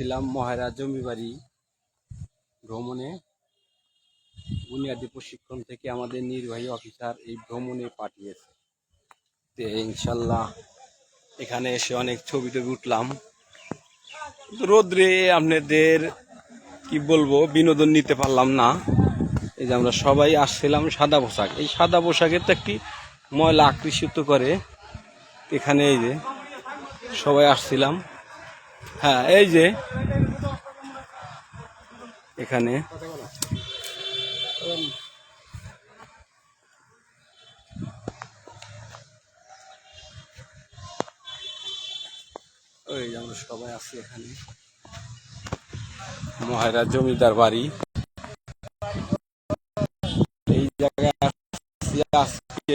আসছিলাম মহারা জমিবাড়ি ভ্রমণে। বুনিয়াদী প্রশিক্ষণ থেকে আমাদের নির্বাহী অফিসার এই ভ্রমণে পাঠিয়েছে। তো ইনশাল্লাহ এখানে এসে অনেক ছবি টবি উঠলাম রোদ্রে আপনাদের কি বলব, বিনোদন নিতে পারলাম না। এই যে আমরা সবাই আসছিলাম সাদা পোশাক। এই সাদা পোশাকের তো একটি ময়লা আকৃষ্ট করে। এখানে এই যে সবাই আসছিলাম। হ্যাঁ এই যে। এখানে। ওই আমরা সবাই আছি এখানে। মহারা জমিদার বাড়ি। এই জায়গায় আজকে।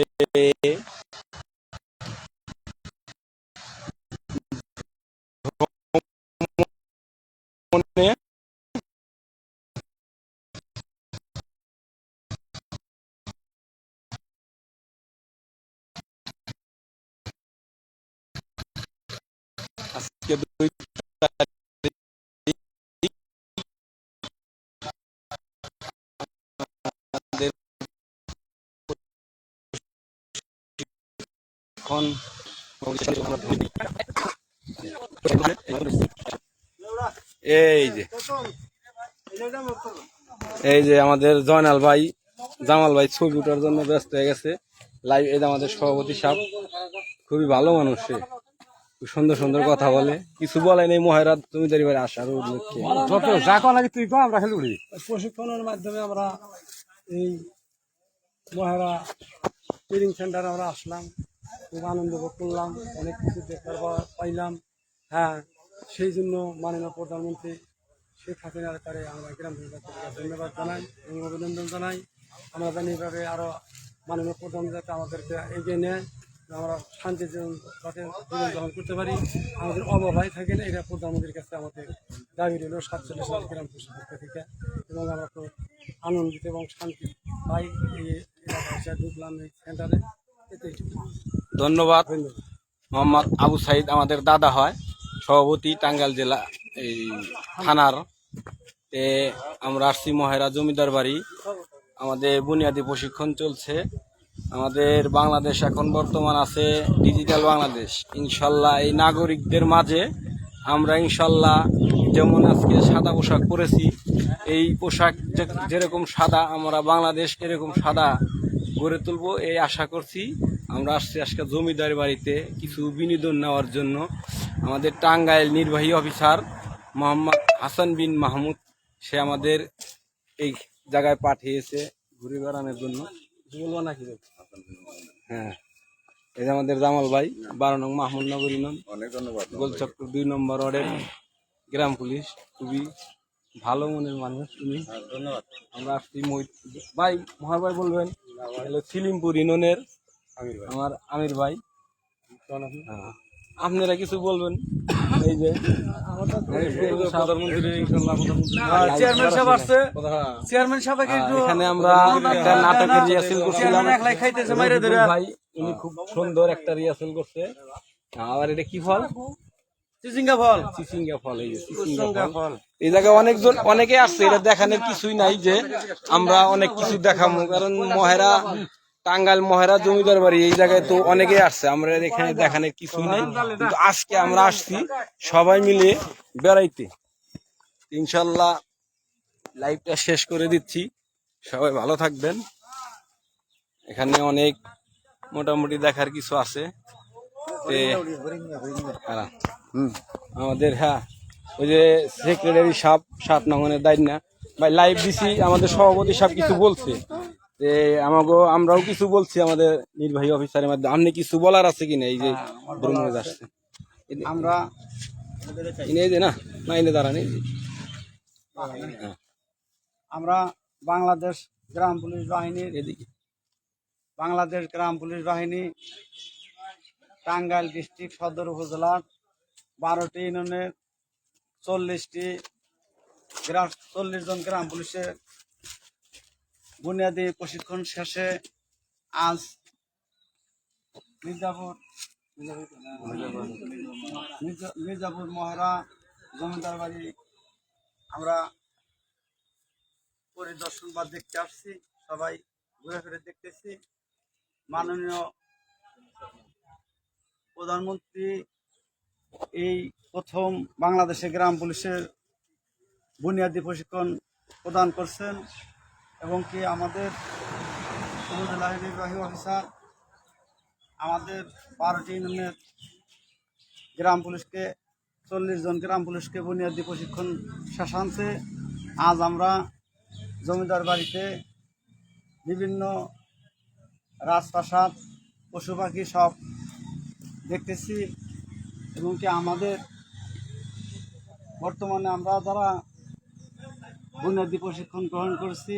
এখন এই যে। এই যে আমাদের জয়নাল ভাই, জামাল ভাই ছবি ওঠার জন্য ব্যস্ত হয়ে গেছে। লাইভ এই আমাদের সভাপতি সাহেব। খুবই ভালো মানুষ সে। সুন্দর সুন্দর কথা বলে। কিছু বলে নেই মহারাজ জমিদারি বাড়ি আসার উদ্দেশ্যে যত যা কো লাগে তুই কো আমরা খেলে উড়ি প্রশিক্ষণের মাধ্যমে আমরা এই মহারা ট্রেনিং সেন্টারে আমরা আসলাম খুব আনন্দ ভোগ করলাম অনেক কিছু দেখার পা- পাইলাম। হ্যাঁ সেই জন্য মাননীয় প্রধানমন্ত্রী শেখ হাসিনার কারে আমরা গ্রাম ধন্যবাদ জানাই এবং অভিনন্দন জানাই। আমরা জানি এইভাবে আরও মাননীয় প্রধানমন্ত্রী আমাদেরকে এগিয়ে নেয়। আমরা শান্তি জীবন যাতে জীবন গ্রহণ করতে পারি। আমাদের অবহেলায় থাকে না এটা প্রধানমন্ত্রীর কাছে আমাদের দাবি রইল সাতচল্লিশ সাল গ্রাম পরিষদ থেকে। এবং আমরা খুব আনন্দিত এবং শান্তি পাই এই এলাকায় ঢুকলাম এই সেন্টারে। ধন্যবাদ। মোহাম্মদ আবু সাইদ আমাদের দাদা হয় সভাপতি টাঙ্গাইল জেলা এই থানার। এ আমরা আসছি মহেরা জমিদার বাড়ি। আমাদের বুনিয়াদী প্রশিক্ষণ চলছে। আমাদের বাংলাদেশ এখন বর্তমান আছে ডিজিটাল বাংলাদেশ। ইনশাল্লাহ এই নাগরিকদের মাঝে আমরা ইনশাল্লাহ যেমন আজকে সাদা পোশাক পরেছি, এই পোশাক যেরকম সাদা, আমরা বাংলাদেশ এরকম সাদা গড়ে তুলবো এই আশা করছি। আমরা আসছি আজকে জমিদার বাড়িতে কিছু বিনোদন নেওয়ার জন্য। আমাদের টাঙ্গাইল নির্বাহী অফিসার মোহাম্মদ হাসান বিন মাহমুদ, সে আমাদের এই জায়গায় পাঠিয়েছে ঘুরে বেড়ানোর জন্য। বলব নাকি হ্যাঁ। এই যে আমাদের জামাল ভাই বারো নং মাহমুদ নগর ইউনিয়ন অনেক ধন্যবাদ গোলচক্র দুই নম্বর ওয়ার্ডের গ্রাম পুলিশ। খুবই ভালো মনের মানুষ উনি। ধন্যবাদ। আমরা আসছি মহি- ভাই মহার ভাই বলবেন? হলো সিলিমপুর ইননের আমির ভাই। আমার আমির ভাই। হ্যাঁ। আপনারা কিছু বলবেন? এই যে চেয়ারম্যান সাহেব আসছে। হ্যাঁ। চেয়ারম্যান সাহেবকে একটু এখানে আমরা একটা নাটকের রিহার্সেল করছিলাম। একলাই খাইতেছে মাইরে ধরে। ভাই উনি খুব সুন্দর একটা রিহার্সেল করছে। আবার এটা কি ফল? চিচিঙ্গা ফল। চিচিঙ্গা ফল এই যে চিচিঙ্গা ফল। এই জায়গায় অনেকজন অনেকে আসছে এটা দেখানোর কিছুই নাই যে আমরা অনেক কিছু দেখাবো। কারণ মহেরা টাঙ্গাইল মহেরা জমিদার বাড়ি এই জায়গায় তো অনেকে আসছে। আমরা এখানে দেখানোর কিছুই নাই। কিন্তু আজকে আমরা আসছি সবাই মিলে বেড়াইতে। ইনশাল্লাহ লাইভটা শেষ করে দিচ্ছি। সবাই ভালো থাকবেন। এখানে অনেক মোটামুটি দেখার কিছু আছে। হ্যাঁ, আমাদের হ্যাঁ ওই যে সেক্রেটারি সাপ সাত নঙ্গনের দায় না। ভাই লাইভ দিছি আমাদের সভাপতি সাহেব কিছু বলছে। যে আমাকে আমরাও কিছু বলছি আমাদের নির্বাহী অফিসারের মাধ্যমে। আপনি কিছু বলার আছে কিনা এই যে ভ্রমণে যাচ্ছে আমরা ইনি এই যে না না এনে দাঁড়ান। আমরা বাংলাদেশ গ্রাম পুলিশ বাহিনীর এদিকে। বাংলাদেশ গ্রাম পুলিশ বাহিনী টাঙ্গাইল ডিস্ট্রিক্ট সদর উপজেলার বারোটি ইউনিয়নের চল্লিশটি গ্রাম চল্লিশ জন গ্রাম পুলিশের বুনিয়াদী প্রশিক্ষণ শেষে আজ মির্জাপুর মির্জা- মির্জাপুর মহারা জমিদার বাড়ি আমরা পরিদর্শন বা দেখতে আসছি, সবাই ঘুরে ফিরে দেখতেছি। মাননীয় প্রধানমন্ত্রী এই প্রথম বাংলাদেশে গ্রাম পুলিশের বুনিয়াদী প্রশিক্ষণ প্রদান করছেন। এবং কি আমাদের উপজেলা অফিসার, আমাদের বারোটি ইউনিয়নের গ্রাম পুলিশকে, চল্লিশ জন গ্রাম পুলিশকে বুনিয়াদী প্রশিক্ষণ শেষান্তে আজ আমরা জমিদার বাড়িতে বিভিন্ন রাজপ্রাসাদ পশু পাখি সব দেখতেছি এবং কি আমাদের বর্তমানে আমরা যারা বুনিয়াদী প্রশিক্ষণ গ্রহণ করছি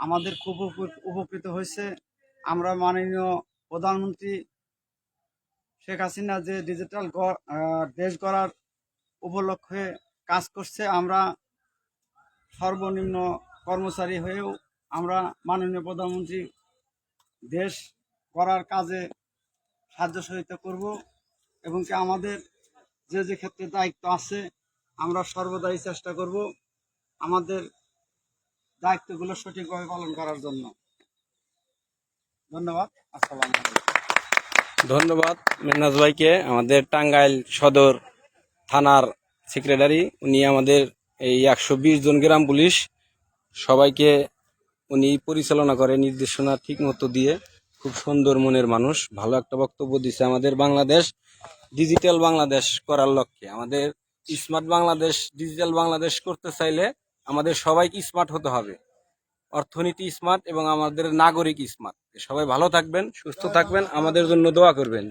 আমাদের খুব উপ- উপকৃত হয়েছে। আমরা মাননীয় প্রধানমন্ত্রী শেখ হাসিনা যে ডিজিটাল দেশ গড়ার উপলক্ষে কাজ করছে, আমরা সর্বনিম্ন কর্মচারী হয়েও আমরা মাননীয় প্রধানমন্ত্রী দেশ করার কাজে সাহায্য সহযোগিতা করব এবং কি আমাদের যে যে ক্ষেত্রে দায়িত্ব আছে, আমরা সর্বদাই চেষ্টা করব আমাদের দায়িত্বগুলো সঠিকভাবে পালন করার জন্য। ধন্যবাদ। আসসালামু ধন্যবাদ মেহনাজ ভাইকে। আমাদের টাঙ্গাইল সদর থানার সেক্রেটারি উনি আমাদের এই একশো বিশ জন গ্রাম পুলিশ। সবাইকে উনি পরিচালনা করে, নির্দেশনা ঠিক মতো দিয়ে। খুব সুন্দর মনের মানুষ। ভালো একটা বক্তব্য দিছে আমাদের বাংলাদেশ। ডিজিটাল বাংলাদেশ করার লক্ষ্যে। আমাদের স্মার্ট বাংলাদেশ ডিজিটাল বাংলাদেশ করতে চাইলে আমাদের সবাইকে স্মার্ট হতে হবে। অর্থনীতি স্মার্ট এবং আমাদের নাগরিক স্মার্ট সবাই ভালো থাকবেন, সুস্থ থাকবেন, আমাদের জন্য দোয়া করবেন।